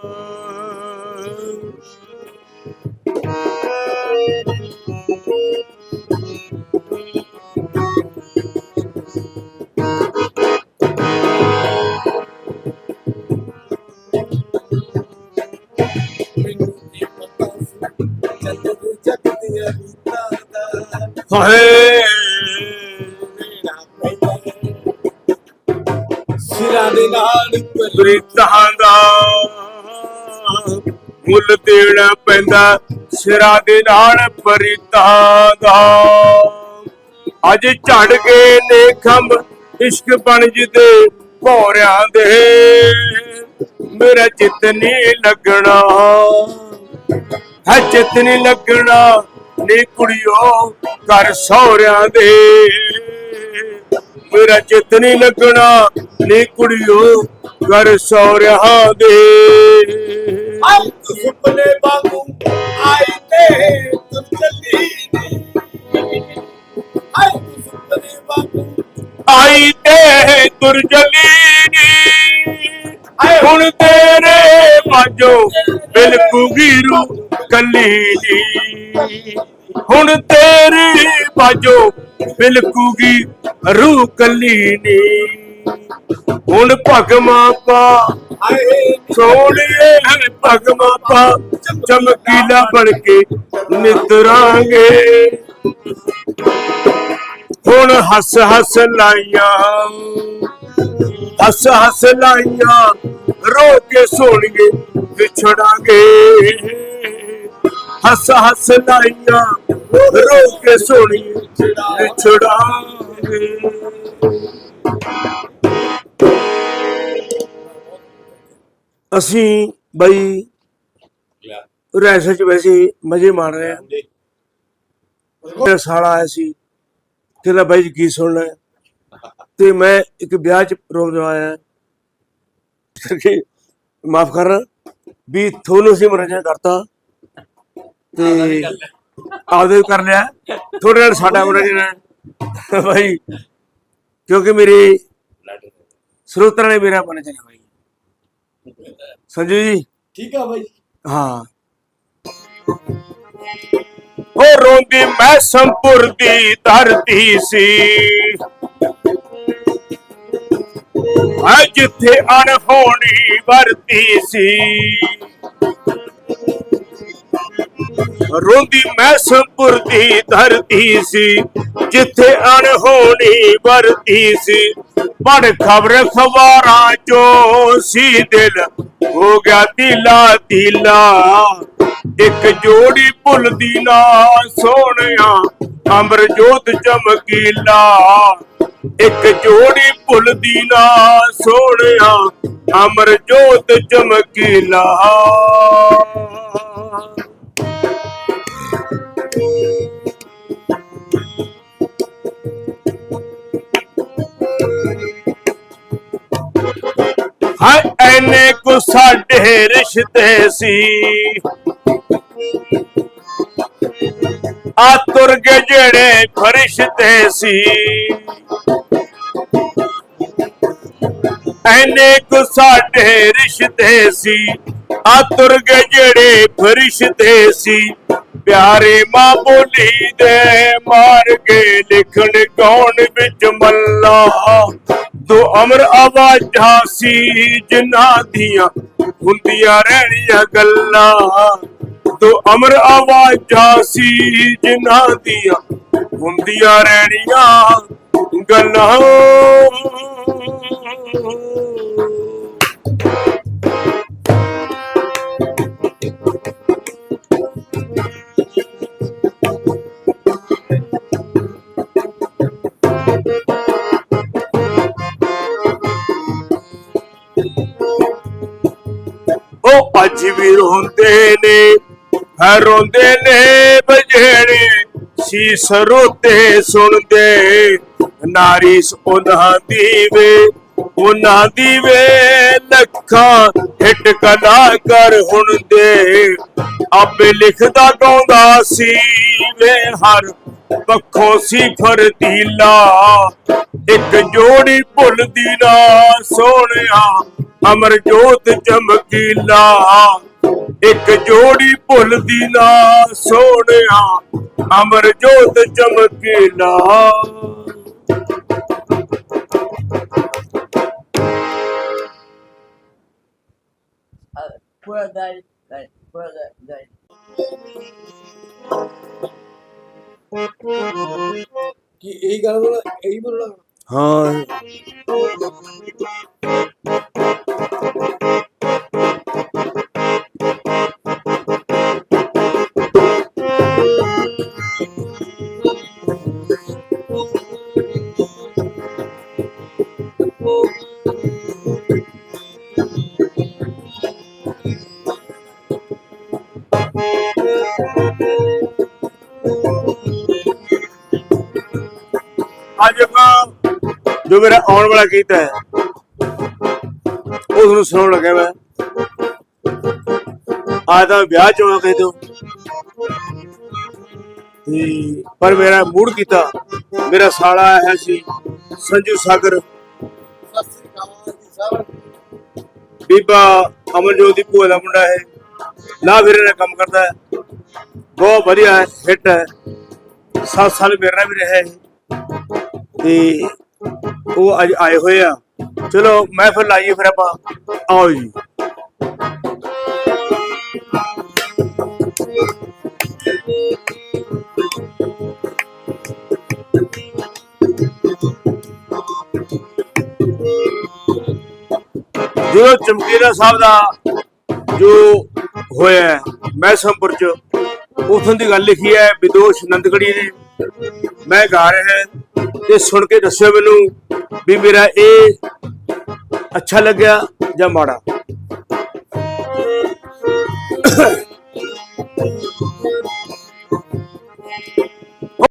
ਹਾਏ ਮੇਰਾ ਸਿਰਾਂ ਦੇ ਨਾਲ ਪਰੀ ਬ੍ਰਿਤਾਂ ਦਾ ਮੁੱਲ ਦੇਣਾ ਪੈਂਦਾ, ਸਿਰਾਂ ਦੇ ਨਾਲ ਪਰਿਤਾਂ ਦਾ। ਅੱਜ ਝੜ ਗਏ ਨੇ ਖੰਭ, ਇਸ਼ਕ ਬਣ ਜਦੇ ਦੇ। ਮੇਰਾ ਚਿੱਤ ਨਹੀਂ ਲੱਗਣਾ, ਹੈ ਚਿੱਤ ਨਹੀਂ ਲੱਗਣਾ ਨੀ ਕੁੜੀਓ ਘਰ ਸਹੁਰਿਆਂ ਦੇ। ਮੇਰਾ ਚਿੱਤ ਨਹੀਂ ਲੱਗਣਾ ਨੀ ਕੁੜੀਓ ਘਰ ਸਹੁਰਿਆਂ ਦੇ। ਆਈ ਤੂੰ ਸੁਪਨੇ ਵਾਂਗੂ ਆਈ ਤੇ ਤੁਰ ਚੱਲੀ ਨੀ ਆਈ ਤੂੰ ਸੁਪਨੇ ਵਾਂਗੂ ਆਈ ਤੇ ਤੁਰ ਚਲੀ ਨੀ ਹੁਣ ਤੇਰੇ ਮਾਜੋ ਬਿਲਕੁਗੀ ਰੂ ਕੱਲੀ ਨੀ ਹੁਣ ਤੇਰੀ ਬਾਜੋ ਬਿਲਕੂਗੀ ਰੂ ਕੱਲੀ ਨੀ ਹੁਣ ਭਗਮਾ ਪਾ ਆਏ ਸੋਹਣੀਏ ਭਗਮਾ ਪਾ ਚਮਕੀਲਾ ਬਣ ਕੇ ਨਿਤਰਾਂਗੇ। ਹੁਣ ਹੱਸ ਹੱਸ ਲਾਈਆਂ, ਹੱਸ ਹੱਸ ਲਾਈਆਂ, ਰੋ ਕੇ ਸੋਣੀਏ ਵਿਛੜਾਂਗੇ। ਹੱਸ ਹੱਸ ਲਾਈਆਂ, ਰੋ ਕੇ ਸੋਣੀਏ ਵਿਛੜਾਂਗੇ। ਅਸੀਂ ਬਈ ਰਹਿਸ ਚ ਵੈਸੇ ਮਜ਼ੇ ਮਾਰ ਰਹੇ ਆ ਮੇਰਾ ਸਾਲਾ ਆਇਆ ਸੀ ਕਹਿੰਦਾ ਬਾਈ ਜੀ ਕੀ ਸੁਣਨਾ ਹੈ? ਤੇ ਮੈਂ ਇੱਕ ਵਿਆਹ ਚ ਪ੍ਰੋਗਰਾਮ ਆਇਆ ਕਰਕੇ ਮਾਫ ਕਰਨਾ ਵੀ ਤੁਹਾਨੂੰ ਅਸੀਂ ਮਨੋਰੰਜਨ ਕਰਤਾ। ਤੇ ਆਪਦੇ ਕਰ ਲਿਆ। ਥੋੜੇ ਨਾਲ ਸਾਡਾ ਮਨੋਰੰਜਨ ਹੈ ਬਾਈ ਕਿਉਂਕਿ ਮੇਰੇ ਸਰੋਤਰਾਂ ਨੇ ਮੇਰਾ ਮਨੋਰੰਜਨ ਹੈ ਬਾਈ ਸੰਜੂ ਜੀ। ਠੀਕ ਆ ਬਾਈ। ਹਾਂ। ਉਹ ਰੋਂਦੀ ਮੈਂ ਸੰਪੁਰ ਦੀ ਧਰਤੀ ਸੀ। ਆ ਜਿੱਥੇ ਅਣਹੋਣੀ ਵਰਤੀ ਸੀ। ਰੋਂਦੀ ਮੈਸਮਪੁਰ ਦੀ ਧਰਤੀ ਸੀ, ਜਿੱਥੇ ਅਣਹੋਣੀ ਵਰਤੀ ਸੀ। ਪੜ ਖਬਰ ਖਬਰਾਂ ਚੋਂ ਸੀ ਦਿਲ, ਹੋ ਗਿਆ ਦਿਲਾ ਦਿਲਾ ਇੱਕ ਜੋੜੀ ਭੁੱਲਦੀ ਨਾ ਸੋਹਣਿਆ ਅੰਬਰ ਜੋਤ ਚਮਕੀਲਾ। ਇੱਕ ਜੋੜੀ ਭੁੱਲਦੀ ਨਾ ਸੋਹਣਿਆ ਅਮਰ ਜੋਤ ਚਮਕੀਲਾ। ਸਾਡੇ ਰਿਸ਼ਤੇ ਸੀ। ਆ ਤੁਰ ਜਿਹੜੇ ਫਰਿਸ਼ਤੇ ਸੀ। ਐਨੇ ਕੋ ਸਾਡੇ ਰਿਸ਼ਤੇ ਸੀ। ਆ ਤੁਰ ਗਏ ਜਿਹੜੇ ਫਰਿਸ਼ਤੇ ਸੀ। ਪਿਆਰੇ ਮਾਂ ਬੋਲੀ ਦੇ ਮਾਰ ਕੇ ਲਿਖਣ ਕੌਣ ਵਿੱਚ ਮੱਲਾ। ਦੋ ਅਮਰ ਆਵਾਜ਼ਾਂ ਸੀ ਜਿਨ੍ਹਾਂ ਦੀਆਂ ਹੁੰਦੀਆਂ ਰਹਿਣੀਆਂ ਗੱਲਾਂ। ਦੋ ਅਮਰ ਆਵਾਜ਼ਾਂ ਸੀ ਜਿਨ੍ਹਾਂ ਦੀਆਂ ਹੁੰਦੀਆਂ ਰਹਿਣੀਆਂ ਗੱਲਾਂ। ਉਹ ਅੱਜ ਵੀ ਰੋਂਦੇ ਨੇ ਹੈ ਰੋਂਦੇ ਨੇ ਬਜੇੜੇ ਸੀਸ ਰੋਤੇ ਸੁਣਦੇ ਨਾਰੀਸ਼ ਉਹਨਾਂ ਦੀ ਵੇ, ਉਹਨਾਂ ਦੀ ਵੇ ਲੱਖਾਂ ਹਿੱਟ ਕਲਾ ਕਰ ਹੁਣ ਦੇ ਆਪੇ ਲਿਖਦਾ ਗਾਉਂਦਾ ਸੀ ਵੇ ਹਰ ਪੱਖੋਂ ਸੀ ਫਰਦੀਲਾ ਇੱਕ ਜੋੜੀ ਭੁੱਲਦੀ ਨਾ ਸੋਹਣਿਆ ਅਮਰ ਜੋਤ ਚਮਕੀਲਾ। ਇੱਕ ਜੋੜੀ ਭੁੱਲਦੀ ਨਾ ਸੋਹਣਿਆ, ਅਮਰਜੋਤ ਚਮਕੀਲਾ। Pura ਕੀ ਇਹ ਗੱਲ ਬੋਲਾ ਇਹੀ ਬੋਲਣਾ? ਜੋ ਮੇਰਾ ਆਉਣ ਵਾਲਾ ਗੀਤ ਹੈ। ਉਹ ਤੁਹਾਨੂੰ ਸੁਣਾਉਣ ਲੱਗਾ ਮੈਂ। ਆ ਤਾਂ ਵਿਆਹ ਚ ਆ ਕੇ ਤੇ। ਪਰ ਮੇਰਾ ਮੂਡ ਕੀਤਾ। ਮੇਰਾ ਸਾਲਾ ਆਇਆ ਸੀ, ਸੰਜੂ ਸਾਗਰ। ਬੀਬਾ ਅਮਨਜੋਤ ਦੀ ਭੂਆ ਦਾ ਮੁੰਡਾ ਹੈ ਨਾ ਫਿਰ ਨਾਲ ਕੰਮ ਕਰਦਾ ਹੈ। ਬਹੁਤ ਵਧੀਆ ਹੈ, ਹਿੱਟ ਹੈ। 7 ਸਾਲ ਮੇਰੇ ਨਾਲ ਵੀ ਰਿਹਾ ਹੈ ਤੇ ਉਹ ਅੱਜ ਆਏ ਹੋਏ ਆ। ਚਲੋ ਮੈਂ ਫਿਰ ਲਾਈਏ ਫਿਰ ਆਪਾਂ। ਆਓ ਜੀ। ਜੋ ਚਮਕੀਲਾ ਸਾਹਿਬ ਦਾ ਜੋ ਹੋਇਆ ਹੈ, ਮੈਸਮਪੁਰ ਚ ਉਥੋਂ ਦੀ ਗੱਲ ਲਿਖੀ ਹੈ ਵਿਦੋਸ਼ ਨੰਦਗੜੀ ਨੇ ਮੈਂ ਗਾ ਰਿਹਾ ਤੇ ਸੁਣ ਕੇ ਦੱਸਿਓ ਮੈਨੂੰ ਵੀ ਮੇਰਾ ਇਹ ਅੱਛਾ ਲੱਗਿਆ ਜਾਂ ਮਾੜਾ?